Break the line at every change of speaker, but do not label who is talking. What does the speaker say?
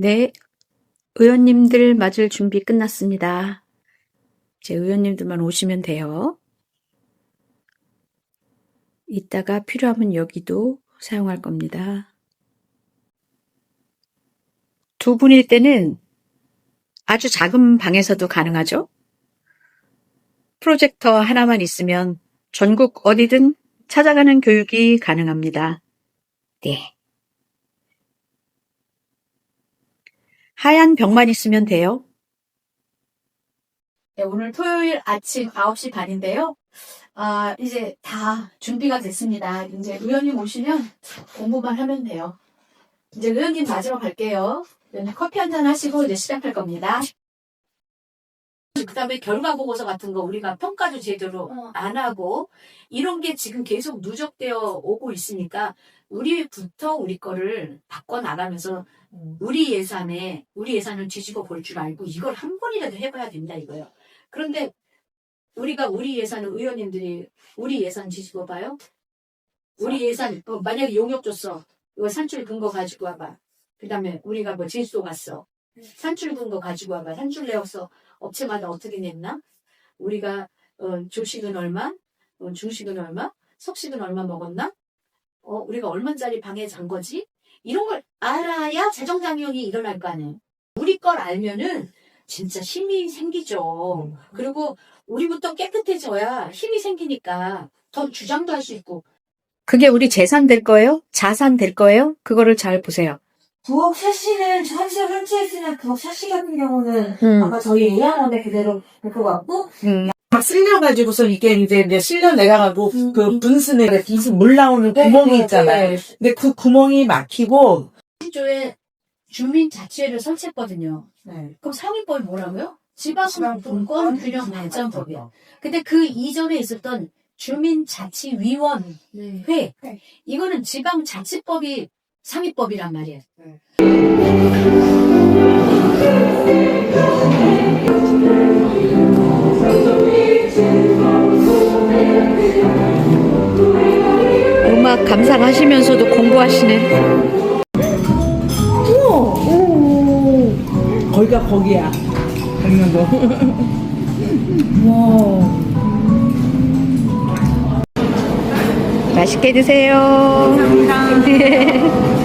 네, 의원님들 맞을 준비 끝났습니다. 이제 의원님들만 오시면 돼요. 이따가 필요하면 여기도 사용할 겁니다. 두 분일 때는 아주 작은 방에서도 가능하죠? 프로젝터 하나만 있으면 전국 어디든 찾아가는 교육이 가능합니다. 네. 하얀 벽만 있으면 돼요. 네, 오늘 토요일 아침 9시 반인데요. 아, 이제 다 준비가 됐습니다. 이제 의원님 오시면 공부만 하면 돼요. 이제 의원님 맞으러 갈게요. 커피 한 잔 하시고 이제 시작할 겁니다. 그 다음에 결과 보고서 같은 거 우리가 평가도 제대로 안 하고 이런 게 지금 계속 누적되어 오고 있으니까 우리부터 우리 거를 바꿔 나가면서 우리 예산에 우리 예산을 뒤집어 볼 줄 알고 이걸 한 번이라도 해봐야 된다 이거예요. 그런데 우리가 우리 예산을 의원님들이 우리 예산 뒤집어 봐요. 우리 예산 어, 만약에 용역 줬어. 이거 산출 근거 가지고 와봐. 그다음에 우리가 뭐 제주도 갔어. 산출 근거 가지고 와봐. 산출 내역서 업체마다 어떻게 냈나? 우리가 어, 조식은 얼마? 어, 중식은 얼마? 석식은 얼마 먹었나? 어, 우리가 얼마짜리 방에 잔 거지? 이런 걸 알아야 재정장려이 일어날 거 아니에요. 우리 걸 알면은 진짜 힘이 생기죠. 그리고 우리부터 깨끗해져야 힘이 생기니까 더 주장도 할 수 있고. 그게 우리 재산 될 거예요? 자산 될 거예요? 그거를 잘 보세요.
부엌 샤시는 한시를 설치했으면 부엌 샤시 같은 경우는
음,
아까 저희 예약원에 그대로 될 것 같고
음,
막 쓸려가지고서 이게 이제 이제 쓸려 내려가고
음.
그 분순에 분순 물 나오는 구멍이 있잖아요.
네.
근데 그 구멍이 막히고
조에 주민 자치회를 설치했거든요.
네.
그럼 상위법이 뭐라고요? 지방분권 균형 발전법이요. 근데 그 이전에 있었던 주민자치위원회
네.
이거는 지방자치법이 상위법이란 말이에요. 음악 감상하시면서도 공부하시네.
거기가 거기야. 강릉도.
맛있게 드세요. 감사합니다.